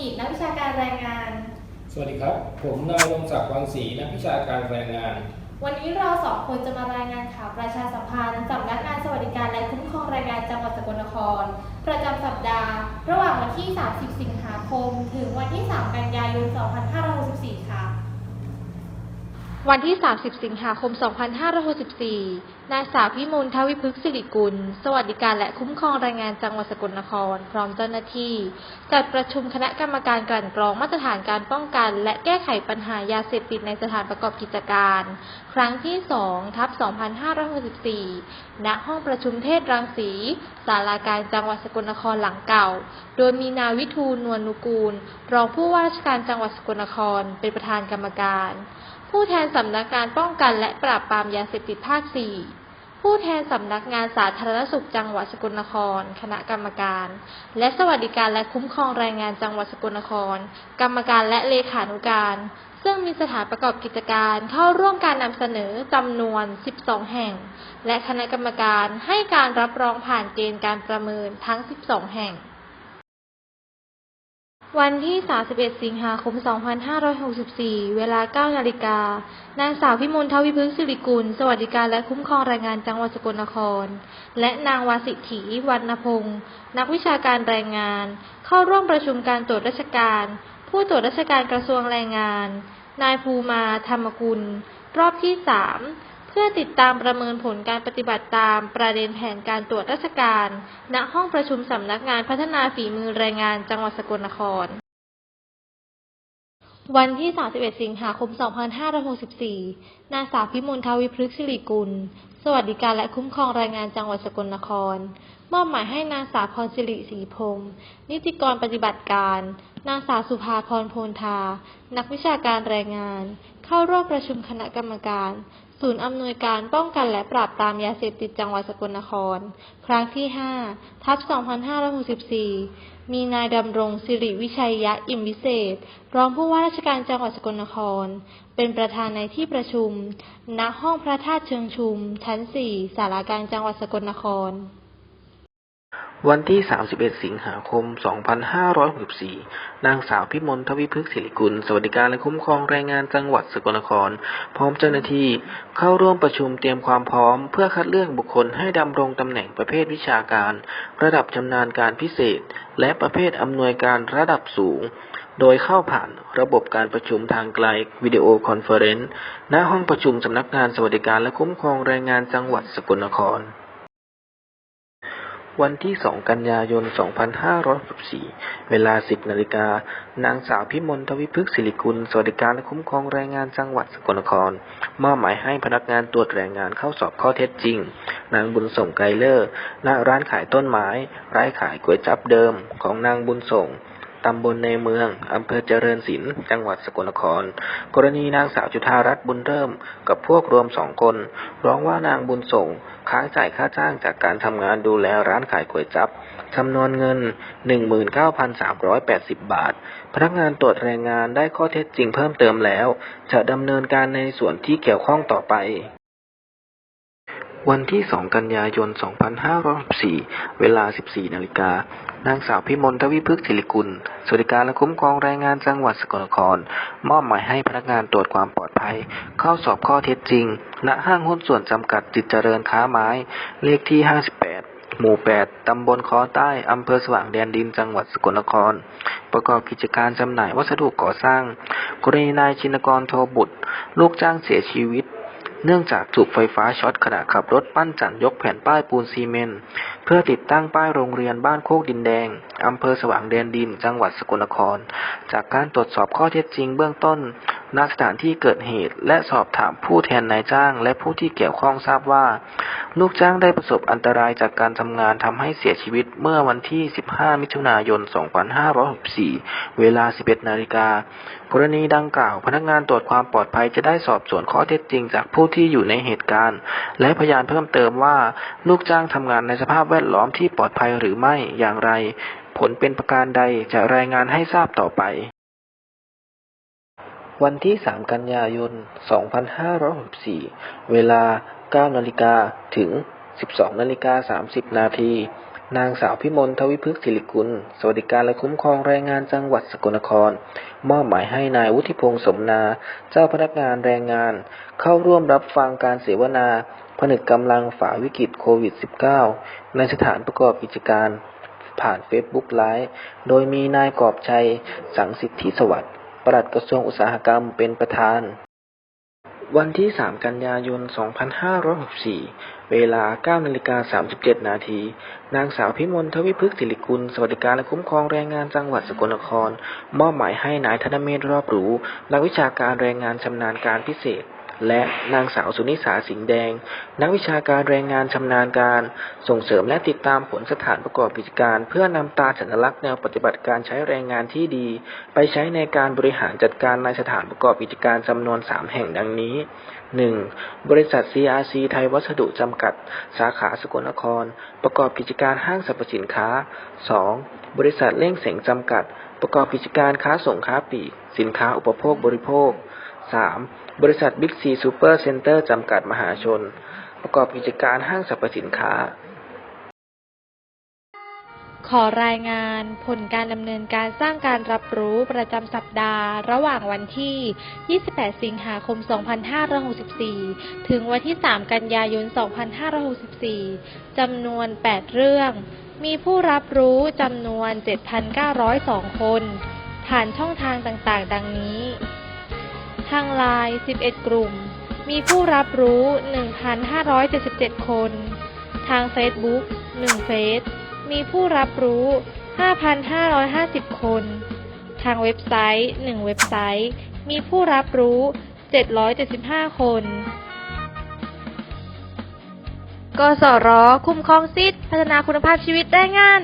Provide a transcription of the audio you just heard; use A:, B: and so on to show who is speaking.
A: ริการพิรมกิจนักวิชาการแรงงาน
B: สวัสดีครับ ผมนายรงศักดิ์วังศรีนักวิชาการแรงงาน
A: วันนี้เราสองคนจะมารายงานข่าวประชาสัมพันธ์สำนักงานสวัสดิการและคุ้มครองแรงงานจังหวัดสกลนคร ประจำสัปดาห์ ระหว่างวันที่ 30 สิงหาคม ถึงวันที่ 3 กันยายน 2564ค่ะ วันที่ 30 สิงหาคม 2564 นางสาวพิมลทวิพฤกษ์สิริกุล สวัสดิการและคุ้มครองแรงงานจังหวัดสกลนคร พร้อมเจ้าหน้าที่ จัดประชุมคณะกรรมการกลั่นกรองมาตรฐานการป้องกัน และแก้ไขปัญหายาเสพติดในสถานประกอบกิจการ ครั้งที่ 2 ทับ 2564 ณ ห้องประชุมเทศรังสีศาลาการจังหวัดสกลนครหลังเก่า โดยมีนาวิทูลนวลนุกูล รองผู้ว่าราชการจังหวัดสกลนคร เป็นประธานกรรมการ ผู้แทนสำนักงานป้องกันและปราบปรามยาเสพติดภาค 4 ผู้แทนสำนักงานสาธารณสุขจังหวัดสกลนคร คณะกรรมการ และสวัสดิการและคุ้มครองแรงงานจังหวัดสกลนคร กรรมการและเลขานุการ ซึ่งมีสถานประกอบกิจการเข้าร่วมการนำเสนอจำนวน 12 แห่ง และคณะกรรมการให้การรับรองผ่านเกณฑ์การประเมินทั้ง 12 แห่ง วันที่ 31 สิงหาคม 2564 เวลา 9 นาฬิกา นางสาวพิมลทวิพฤกษ์สิริกุล สวัสดิการและคุ้มครองแรงงานจังหวัดสกลนคร และนางวาสิถีวรรณพงศ์นักวิชาการแรงงาน เข้าร่วมประชุมการตรวจราชการ ผู้ตรวจราชการกระทรวงแรงงาน นายภูมาธรรมกุล รอบที่ 3 พื่อติดตามประเมินผลการปฏิบัติตามประเด็นแผนการตรวจราชการ ณ ห้องประชุมสำนักงานพัฒนาฝีมือแรงงานจังหวัดสกลนคร วันที่ 31 สิงหาคม 2564 นางสาวพิมลทวิพฤกษ์สิริกุล สวัสดิการและคุ้มครองแรงงานจังหวัดสกลนคร มอบหมายให้นางสาวพรสิริศรีพงศ์นิติกรปฏิบัติการ นางสาวสุภาพรโพนทา นักวิชาการแรงงาน เข้าร่วมประชุมคณะกรรมการ ศูนย์อำนวยการป้องกันและปราบปรามยาเสพติดจังหวัดสกลนคร ครั้งที่ 5 ทับ 2564 มีนายดำรงสิริวิชัยยะอิ่มวิเศษ รองผู้ว่าราชการจังหวัดสกลนคร เป็นประธานในที่ประชุม ณ ห้องพระธาตุเชิงชุม ชั้น4สาราการจังหวัดสกลนคร
C: วันที่ 31 สิงหาคม 2564 นางสาวพิมลทวิพฤกษ์ศิริกุล สวัสดิการและคุ้มครองแรงงานจังหวัดสกลนคร พร้อมเจ้าหน้าที่เข้าร่วมประชุมเตรียมความพร้อม เพื่อคัดเลือกบุคคลให้ดำรงตำแหน่งประเภทวิชาการ ระดับชำนาญการพิเศษ และประเภทอำนวยการระดับสูง โดยเข้าผ่านระบบการประชุมทางไกลวิดีโอคอนเฟอเรนซ์ณห้องประชุมสำนักงานสวัสดิการและคุ้มครองแรงงานจังหวัดสกลนคร วันที่ 2 กันยายน 2564 เวลา 10 นาฬิกา นางสาวพิมลทวิพฤกษ์ศิริกุล สวัสดิการและคุ้มครองแรงงานจังหวัดสกลนคร มอบหมายให้พนักงานตรวจแรงงานเข้าสอบข้อเท็จจริง นางบุญส่งไกรเลอร์ ณ ร้านขายต้นไม้ ร้านขายก๋วยจับเดิมของนางบุญส่ง ตำบลในเมือง อำเภอเจริญศิลป์ จังหวัดสกลนคร กรณีนางสาวจุธารัตน์บุญเริ่ม กับพวกรวมสองคน ร้องว่านางบุญส่ง ค้างจ่ายค่าจ้างจากการทำงานดูแลร้านขายก๋วยจั๊บจำนวนเงิน 19,380 บาท พนักงานตรวจแรงงานได้ข้อเท็จจริงเพิ่มเติมแล้ว จะดำเนินการในส่วนที่เกี่ยวข้องต่อไป วันที่ 2 กันยายน 2564 เวลา 14 นาฬิกา นางสาวพิมลทวิพฤกษ์ศิริกุล สวัสดิการและคุ้มครองแรงงานจังหวัดสกลนคร มอบหมายให้พนักงานตรวจความปลอดภัย เข้าสอบข้อเท็จจริง ณ ห้างหุ้นส่วนจำกัดจิตเจริญค้าไม้ เลขที่ 58หมู่ 8 ตำบลคอใต้ อำเภอสว่างแดนดิน จังหวัดสกลนคร ประกอบกิจการจำหน่ายวัสดุก่อสร้าง กรณีนายชินกรโทบุตร ลูกจ้างเสียชีวิต เนื่องจากถูกไฟฟ้าช็อตขณะขับรถปั้นจันยกแผ่นป้ายปูนซีเมนต์เพื่อติดตั้งป้ายโรงเรียนบ้านโคกดินแดง อำเภอสว่างแดนดิน จังหวัดสกลนคร จากการตรวจสอบข้อเท็จจริงเบื้องต้น ณสถานที่เกิดเหตุ และสอบถามผู้แทนนายจ้าง และผู้ที่เกี่ยวข้องทราบว่า ลูกจ้างได้ประสบอันตรายจากการทำงานทำให้เสียชีวิตเมื่อวันที่ 15 มิถุนายน 2564 เวลา 11 นาฬิกากรณีดังกล่าว พนักงานตรวจความปลอดภัยจะได้สอบสวนข้อเท็จจริงจากผู้ที่อยู่ในเหตุการณ์ และพยานเพิ่มเติมว่าลูกจ้างทำงานในสภาพแวดล้อมที่ปลอดภัยหรือไม่อย่างไร ผลเป็นประการใดจะรายงานให้ทราบต่อไป วันที่ 3 กันยายน 2564 เวลา 9 นาฬิกาถึง 12 นาฬิกา 30 นาที นางสาวพิมลทวิพฤกษ์ศิริกุล สวัสดิการและคุ้มครองแรงงานจังหวัดสกลนคร มอบหมายให้นายวุฒิพงษ์สมนา เจ้าพนักงานแรงงาน เข้าร่วมรับฟังการเสวนาผนึกกำลังฝ่าวิกฤตโควิด -19 ในสถานประกอบกิจการผ่านเฟซบุ๊กไลฟ์ โดยมีนายกอบชัย สังสิทธิสวัสดิ์ ปลัดกระทรวงอุตสาหกรรมเป็นประธาน วันที่ 3 กันยายน 2564 เวลา9นาฬิกา37 นาที นางสาวพิมลทวิพฤกษ์ศิริกุล สวัสดิการและคุ้มครองแรงงานจังหวัดสกลนคร มอบหมายให้นายธนเมธรอบหรูนักวิชาการแรงงานชำนาญการพิเศษ และนางสาวสุนิสาสิงห์แดง นักวิชาการแรงงานชำนาญการ ส่งเสริมและติดตามผลสถานประกอบกิจการ เพื่อนำตาสัญลักษณ์แนวปฏิบัติการใช้แรงงานที่ดี ไปใช้ในการบริหารจัดการในสถานประกอบกิจการจำนวน 3 แห่งดังนี้ 1. บริษัท CRC ไทยวัสดุจำกัด สาขาสกลนคร ประกอบกิจการห้างสรรพสินค้า 2. บริษัทเล่งเสงจำกัด ประกอบกิจการค้าส่งค้าปลีก สินค้าอุปโภคบริโภค 3. บริษัทบิ๊กซีซูเปอร์เซ็นเตอร์จำกัดมหาชน ประกอบกิจการห้างสรรพสินค้า
A: ขอรายงานผลการดำเนินการสร้างการรับรู้ประจำสัปดาห์ ระหว่างวันที่ 28 สิงหาคม 2564 ถึงวันที่ 3 กันยายน 2564 จำนวน 8 เรื่อง มีผู้รับรู้จำนวน 7,902 คน ผ่านช่องทางต่างๆ ดังนี้ ทางไลน์ 11 กลุ่ม มีผู้รับรู้ 1,577 คน ทาง Facebook 1เฟซ มีผู้รับรู้ 5,550 คน ทางเว็บไซต์ 1 เว็บไซต์ มีผู้รับรู้ 775 คน กสร คุ้มครองสิทธิพัฒนาคุณภาพชีวิตแรงงาน